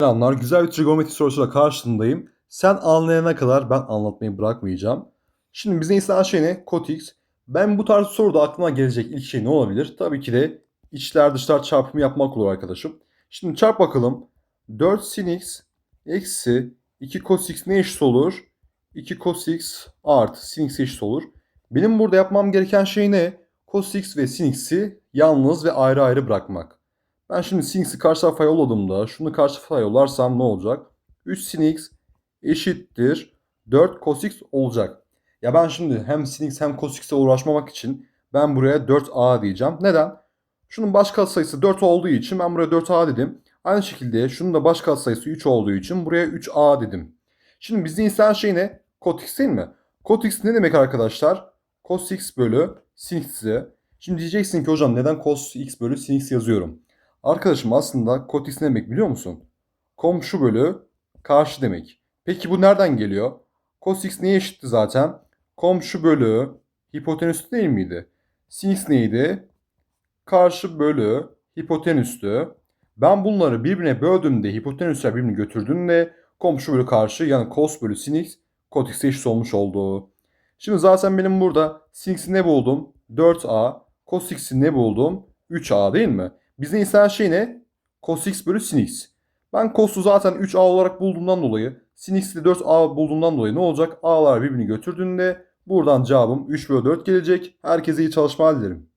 Selamlar. Güzel bir trigonometri sorusuyla karşındayım. Sen anlayana kadar ben anlatmayı bırakmayacağım. Şimdi bize istenen şey ne? Cot x. Ben bu tarz soruda aklıma gelecek ilk şey ne olabilir? Tabii ki de içler dışlar çarpımı yapmak olur arkadaşım. Şimdi çarp bakalım. 4 sin x eksi 2 cos x ne eşit olur? 2 cos x artı sin x eşit olur. Benim burada yapmam gereken şey ne? Cos x ve sin x'i yalnız ve ayrı ayrı bırakmak. Ben şimdi sin x'i karşı tarafa yolladığımda şunu karşı tarafa yollarsam ne olacak? 3 sin x eşittir 4 cos x olacak. Ya ben şimdi hem sin x hem cos x'e uğraşmamak için ben buraya 4a diyeceğim. Neden? Şunun baş katsayısı 4 olduğu için ben buraya 4a dedim. Aynı şekilde şunun da baş katsayısı 3 olduğu için buraya 3a dedim. Şimdi bizde istenen şey ne? Cot x değil mi? Cot x ne demek arkadaşlar? Cos x bölü sin x'i. Şimdi diyeceksin ki hocam neden cos x bölü sin x yazıyorum? Arkadaşım aslında x ne demek biliyor musun? Komşu bölü karşı demek. Peki bu nereden geliyor? Cos x neye eşitti zaten? Komşu bölü hipotenüs değil miydi? Sin x neydi? Karşı bölü hipotenüstü. Ben bunları birbirine böldüğümde hipotenüsler birbirini götürdüğünde komşu bölü karşı yani cos bölü sin x cot x'e eşit olmuş oldu. Şimdi zaten benim burada sin x'i ne buldum? 4a. Cos x'i ne buldum? 3a değil mi? Bize istenen şey ne? Cos x bölü sin x. Ben cos'u zaten 3a olarak bulduğumdan dolayı sin x'i de 4a bulduğumdan dolayı ne olacak? a'lar birbirini götürdüğünde buradan cevabım 3 bölü 4 gelecek. Herkese iyi çalışmalar dilerim.